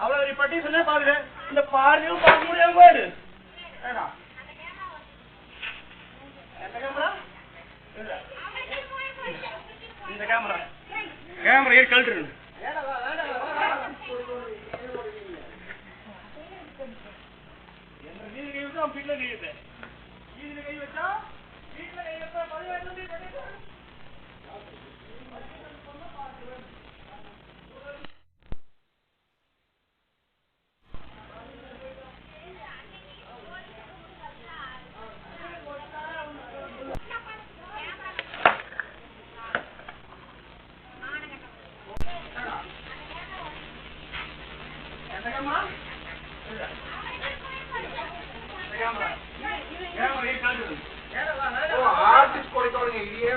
அவ்வளவு ஒரு பட்டி சொன்னா பாருங்க. இந்த பார்வையும் பார்க்க முடியாம போயிரு எந்த கேமரா இந்த. கேமரா கேமரா ஏறி கழட்டுரு வீடு கை வச்சா வீட்டுல கை வைப்பேன். வீட்டுல கை வச்சா வீட்டுல ಆರ್ಟಿಸ್ಟ್ ಕೊಡ್ತಾವಳಿಗೆ ಇಲ್ಲಿಯೇ